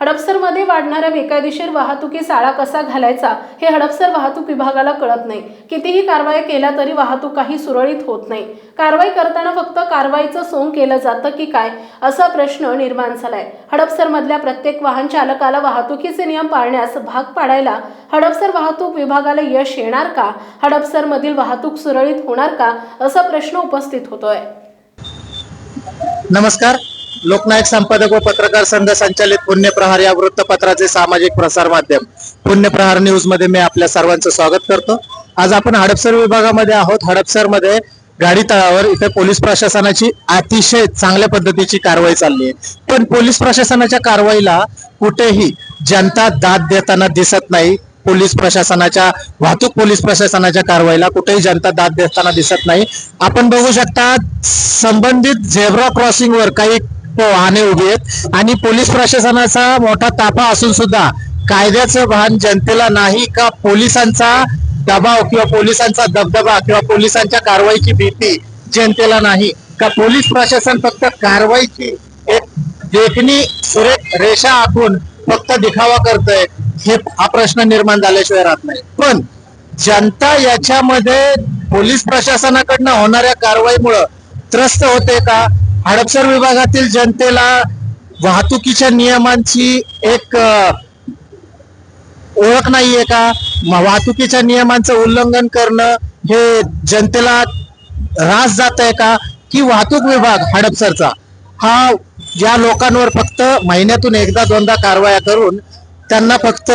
हडपसरमध्ये वाढणाऱ्या बेकायदेशीर वाहतुकीस आळा कसा घालायचा हे हडपसर वाहतूक विभागाला कळत नाही. कितीही कारवाई केल्या तरी वाहतूक काही सुरळीत होत नाही. कारवाई करताना फक्त कारवाईचं सोंग केलं जातं की काय असा प्रश्न निर्माण झालाय. हडपसरमधल्या प्रत्येक वाहन चालकाला वाहतुकीचे नियम पाळण्यास भाग पाडायला हडपसर वाहतूक विभागाला यश येणार का? हडपसरमधील वाहतूक सुरळीत होणार का? असा प्रश्न उपस्थित होतोय. नमस्कार. लोकनायक संपादक व पत्रकार संघ संचालित पुण्यप्रहार या वृत्तपत्राचे सामाजिक प्रसार माध्यम पुण्यप्रहार न्यूजमध्ये मी आपल्या सर्वांचं स्वागत करतो. आज आपण हडपसर विभागामध्ये आहोत. हडपसरमध्ये गाडी तळावर इथे पोलीस प्रशासनाची अतिशय चांगल्या पद्धतीची कारवाई चालली आहे. पण पोलीस प्रशासनाच्या कारवाईला कुठेही जनता दाद देताना दिसत नाही. पोलीस प्रशासनाच्या वाहतूक पोलीस प्रशासनाच्या कारवाईला कुठेही जनता दाद देताना दिसत नाही. आपण बघू शकता संबंधित झेब्रा क्रॉसिंग वर काही हो, वाहने उभी आहेत. आणि पोलीस प्रशासनाचा मोठा ताफा असून सुद्धा कायद्याचं भान जनतेला नाही का पोलिसांचा दबाव किंवा पोलिसांचा दबदबा किंवा पोलिसांच्या कारवाईची भीती जनतेला नाही. का पोलीस प्रशासन फक्त कारवाईची एक देखणी सुरेख रेषा आखून फक्त दिखावा करतोय हे हा प्रश्न निर्माण झाल्याशिवाय राहत नाही. पण जनता याच्यामध्ये पोलीस प्रशासनाकडनं होणाऱ्या कारवाईमुळं त्रस्त होते का? हडपसर विभागातील जनतेला वाहतुकीच्या नियमांची एक ओळख नाहीये का? वाहतुकीच्या नियमांचं उल्लंघन करणं हे जनतेला रास जात आहे का? की वाहतूक विभाग हडपसरचा हा या लोकांवर फक्त महिन्यातून एकदा दोनदा कारवाया करून त्यांना फक्त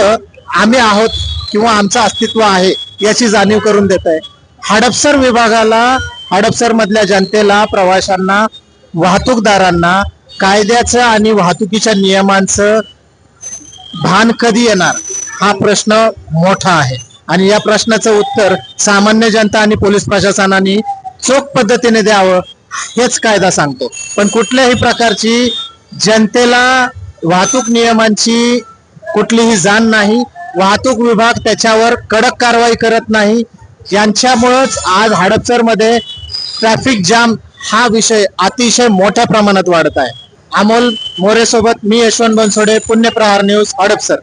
आम्ही आहोत किंवा आमचं अस्तित्व आहे याची जाणीव करून देत आहे हडपसर विभागाला हडपसर मधल्या जनतेला प्रवाशांना वाहतूकदारांना कायद्याचं आणि वाहतुकीच्या नियमांचं भान कधी येणार हा प्रश्न मोठा आहे. आणि या प्रश्नाचं उत्तर सामान्य जनता आणि पोलीस प्रशासनाने चोख पद्धतीने द्यावं हेच कायदा सांगतो. पण कुठल्याही प्रकारची जनतेला वाहतूक नियमांची कुठलीही जाण नाही वाहतूक विभाग त्याच्यावर कडक कारवाई करत नाही यांच्यामुळंच आज हडपसरमध्ये ट्रॅफिक जाम हा विषय अतिशय मोठ्या प्रमाणात वाढत आहे. अमोल मोरे सोबत मी यशवंत बनसोडे पुण्यप्रहार न्यूज हडपसर.